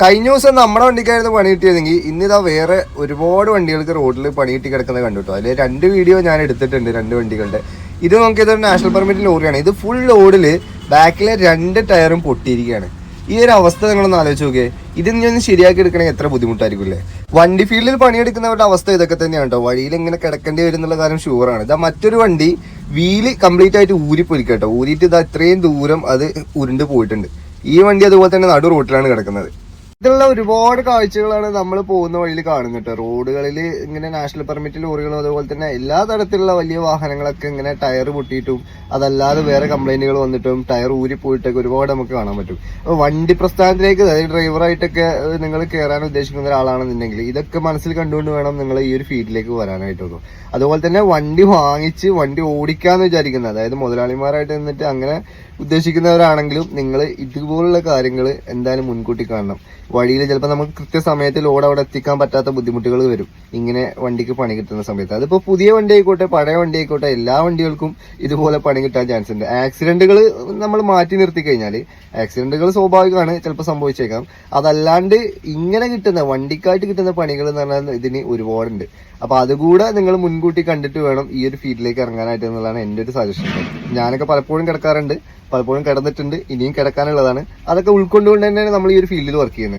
കഴിഞ്ഞ ദിവസം നമ്മുടെ വണ്ടിക്കായിരുന്നു പണി കിട്ടിയതെങ്കിൽ ഇന്നിതാ വേറെ ഒരുപാട് വണ്ടികൾക്ക് റോഡിൽ പണി കിട്ടി കിടക്കുന്നത് കണ്ടുട്ടോ അതിൽ രണ്ട് വീഡിയോ ഞാൻ എടുത്തിട്ടുണ്ട് രണ്ട് വണ്ടികളുടെ. ഇത് നോക്കിയത് നാഷണൽ പെർമിറ്റ് ലോറിയാണ്. ഇത് ഫുൾ ലോഡിൽ ബാക്കിലെ രണ്ട് ടയറും പൊട്ടിയിരിക്കുകയാണ് ഈ ഒരു അവസ്ഥ നിങ്ങളൊന്ന് ആലോചിച്ച് നോക്കിയേ. ഇത് ഇനി ഒന്ന് ശരിയാക്കി എടുക്കണമെങ്കിൽ എത്ര ബുദ്ധിമുട്ടായിരിക്കും അല്ലേ വണ്ടി ഫീൽഡിൽ പണിയെടുക്കുന്നവരുടെ അവസ്ഥ ഇതൊക്കെ തന്നെയാണ് കേട്ടോ വഴിയിൽ ഇങ്ങനെ കിടക്കേണ്ടി വരും എന്നുള്ള കാര്യം ഷുവറാണ് ഇതാ മറ്റൊരു വണ്ടി വീൽ കംപ്ലീറ്റ് ആയിട്ട് ഊരിപ്പൊരിക്കുക കേട്ടോ ഊരിയിട്ട് ഇതാ ഇത്രയും ദൂരം അത് ഉരുണ്ട് പോയിട്ടുണ്ട്. ഈ വണ്ടി അതുപോലെ തന്നെ നടു റോട്ടിലാണ് കിടക്കുന്നത്. ഇതിലുള്ള ഒരുപാട് കാഴ്ചകളാണ് നമ്മൾ പോകുന്ന വഴിയിൽ കാണുന്നത് റോഡുകളിൽ ഇങ്ങനെ നാഷണൽ പെർമിറ്റ് ലോറികളും അതുപോലെ തന്നെ എല്ലാ തരത്തിലുള്ള വലിയ വാഹനങ്ങളൊക്കെ ഇങ്ങനെ ടയർ പൊട്ടിയിട്ടും അതല്ലാതെ വേറെ കംപ്ലൈന്റുകൾ വന്നിട്ടും ടയർ ഊരി പോയിട്ടൊക്കെ ഒരുപാട് നമുക്ക് കാണാൻ പറ്റും. അപ്പോൾ വണ്ടി പ്രസ്ഥാനത്തിലേക്ക് അതായത് ഡ്രൈവറായിട്ടൊക്കെ നിങ്ങൾ കയറാൻ ഉദ്ദേശിക്കുന്ന ഒരാളാണെന്നുണ്ടെങ്കിൽ ഇതൊക്കെ മനസ്സിൽ കണ്ടുകൊണ്ട് വേണം നിങ്ങൾ ഈ ഒരു ഫീൽഡിലേക്ക് വരാനായിട്ടുള്ളൂ അതുപോലെ തന്നെ വണ്ടി വാങ്ങിച്ച് വണ്ടി ഓടിക്കാന്ന് വിചാരിക്കുന്നത് അതായത് മുതലാളിമാരായിട്ട് നിന്നിട്ട് അങ്ങനെ ഉദ്ദേശിക്കുന്നവരാണെങ്കിലും നിങ്ങൾ ഇതുപോലുള്ള കാര്യങ്ങൾ എന്തായാലും മുൻകൂട്ടി കാണണം. വഴിയിൽ ചിലപ്പോൾ നമുക്ക് കൃത്യസമയത്ത് ലോഡ് അവിടെ എത്തിക്കാൻ പറ്റാത്ത ബുദ്ധിമുട്ടുകൾ വരും. ഇങ്ങനെ വണ്ടിക്ക് പണി കിട്ടുന്ന സമയത്ത്. അതിപ്പോൾ പുതിയ വണ്ടി ആയിക്കോട്ടെ പഴയ വണ്ടി ആയിക്കോട്ടെ എല്ലാ വണ്ടികൾക്കും ഇതുപോലെ പണി കിട്ടാൻ ചാൻസ് ഉണ്ട്. ആക്സിഡന്റുകൾ നമ്മൾ മാറ്റി നിർത്തി കഴിഞ്ഞാൽ ആക്സിഡന്റുകൾ സ്വാഭാവികമാണ് ചിലപ്പോൾ സംഭവിച്ചേക്കാം. അതല്ലാണ്ട് ഇങ്ങനെ കിട്ടുന്ന വണ്ടിക്കായിട്ട് കിട്ടുന്ന പണികൾ എന്ന് പറഞ്ഞാൽ ഇതിന് ഒരുപാടുണ്ട്. അപ്പോൾ അതുകൂടെ നിങ്ങൾ മുൻകൂട്ടി കണ്ടിട്ട് വേണം ഈ ഒരു ഫീൽഡിലേക്ക് ഇറങ്ങാനായിട്ട് എന്നുള്ളതാണ് എന്റെ ഒരു സജഷൻ ഞാനൊക്കെ പലപ്പോഴും കിടക്കാറുണ്ട്. പലപ്പോഴും കിടന്നിട്ടുണ്ട് ഇനിയും കിടക്കാനുള്ളതാണ്. അതൊക്കെ ഉൾക്കൊണ്ടുകൊണ്ട് തന്നെയാണ് നമ്മൾ ഈ ഒരു ഫീൽഡിൽ വർക്ക് ചെയ്യുന്നത്.